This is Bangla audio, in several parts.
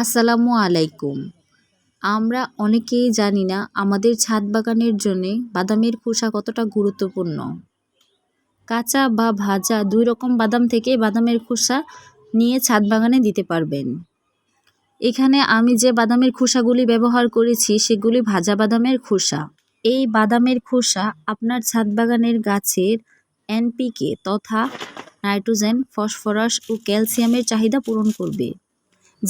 আসসালামু আলাইকুম। আমরা অনেকেই জানি না আমাদের ছাদ বাগানের জন্যে বাদামের খোসা কতটা গুরুত্বপূর্ণ। কাঁচা বা ভাজা দুই রকম বাদাম থেকে বাদামের খোসা নিয়ে ছাদ বাগানে দিতে পারবেন। এখানে আমি যে বাদামের খোসাগুলি ব্যবহার করেছি সেগুলি ভাজা বাদামের খোসা। এই বাদামের খোসা আপনার ছাদ বাগানের গাছের এনপিকে তথা নাইট্রোজেন, ফসফরাস ও ক্যালসিয়ামের চাহিদা পূরণ করবে।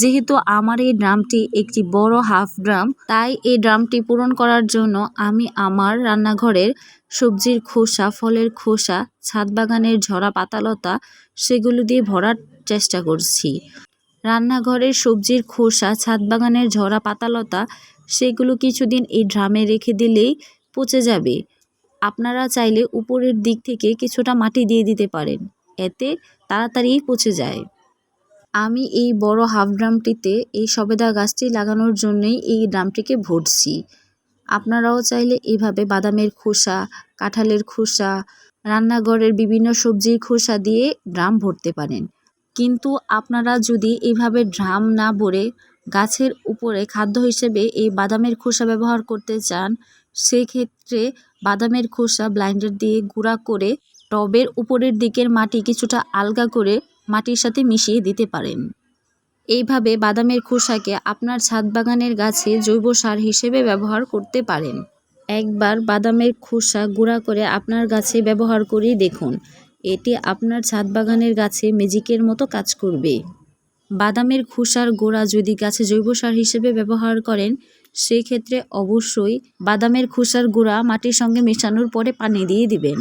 যেহেতু আমার এই ড্রামটি একটি বড় হাফ ড্রাম, তাই এই ড্রামটি পূরণ করার জন্য আমি আমার রান্নাঘরের সবজির খোসা, ফলের খোসা, ছাদ বাগানের ঝরা পাতালতা সেগুলো দিয়ে ভরার চেষ্টা করছি। রান্নাঘরের সবজির খোসা, ছাদ বাগানের ঝরা পাতালতা সেগুলো কিছুদিন এই ড্রামে রেখে দিলেই পচে যাবে। আপনারা চাইলে উপরের দিক থেকে কিছুটা মাটি দিয়ে দিতে পারেন, এতে তাড়াতাড়ি পচে যায়। আমি এই বড় হাফ ড্রামটিতে এই সবেদা গাছটি লাগানোর জন্যই এই ড্রামটিকে ভরছি। আপনারাও চাইলে এইভাবে বাদামের খোসা, কাঁঠালের খোসা, রান্নাঘরের বিভিন্ন সবজির খোসা দিয়ে ড্রাম ভরতে পারেন। কিন্তু আপনারা যদি এইভাবে ড্রাম না ভরে গাছের উপরে খাদ্য হিসেবে এই বাদামের খোসা ব্যবহার করতে চান, সেক্ষেত্রে বাদামের খোসা ব্লাইন্ডার দিয়ে গুঁড়া করে টবের উপরের দিকের মাটি কিছুটা আলগা করে মাটির সাথে মিশিয়ে দিতে পারেন। এইভাবে বাদামের খোসাকে আপনার ছাদ বাগানের গাছে জৈব সার হিসেবে ব্যবহার করতে পারেন। একবার বাদামের খোসা গুঁড়া করে আপনার গাছে ব্যবহার করেই দেখুন এটি আপনার ছাদ বাগানের গাছে ম্যাজিকের মতো কাজ করবে। বাদামের খোসার গোড়া যদি গাছে জৈব সার হিসেবে ব্যবহার করেন, সেক্ষেত্রে অবশ্যই বাদামের খোসার গুঁড়া মাটির সঙ্গে মেশানোর পরে পানি দিয়ে দিবেন।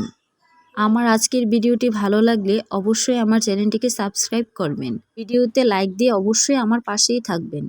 আমার আজকের ভিডিওটি ভালো লাগলে অবশ্যই আমার চ্যানেলটিকে সাবস্ক্রাইব করবেন। ভিডিওতে লাইক দিয়ে অবশ্যই আমার পাশেই থাকবেন।